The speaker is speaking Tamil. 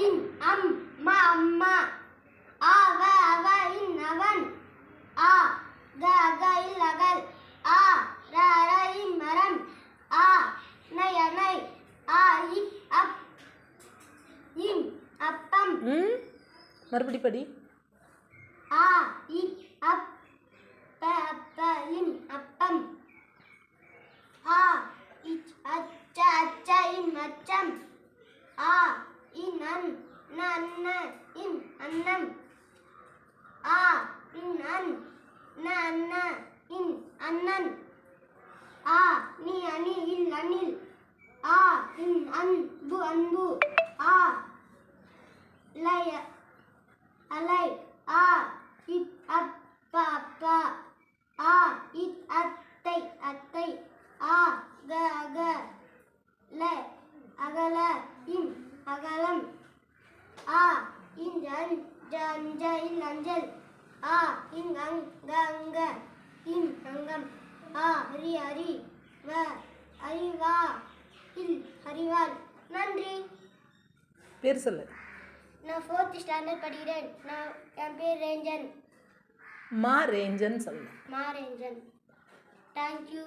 இன் அம் மா அம்மா ஆ வ அவ இன் அவன். ஆ க அக இல் அகல். ஆ ர அர இன் மரம். ஆ நை அணை ஆ இ அப் இன் அப்பம். மறுபடி படி. ஆ இ அப் ப அப்ப இன் அப்பம் ஆ இச் அச்ச அச்ச இன் அச்சம் ஆ இன் அன் ந அன்ன இன் அன்னம். ஆ இன் அன். ந அன்ன இன் அண்ணன் ஆ நீ அணி இல் அணில். ஆ இன் அன்பு அன்பு. ஆ லய அலை. ஆ இத் அப்பா அப்பா ஆ இத் அத்தை அத்தை. ஆ க அக. ல அகல இன் அகலம். ஆ இன் அன் ஜ அஞ்ச இல் அஞ்சல் ஆ இன் அங் க அங்க இன் அங்கம். ஆ ஹரி ஹரி வ அறிவா இல் அறிவாள் நன்றி. பேர் சொல்லு. நான் ஃபோர்த் ஸ்டாண்டர்ட் படிக்கிறேன். நான் என் பேர் ரேஞ்சன். மா ரேஞ்சன் சொல்லு. மா ரேஞ்சன் தேங்க்யூ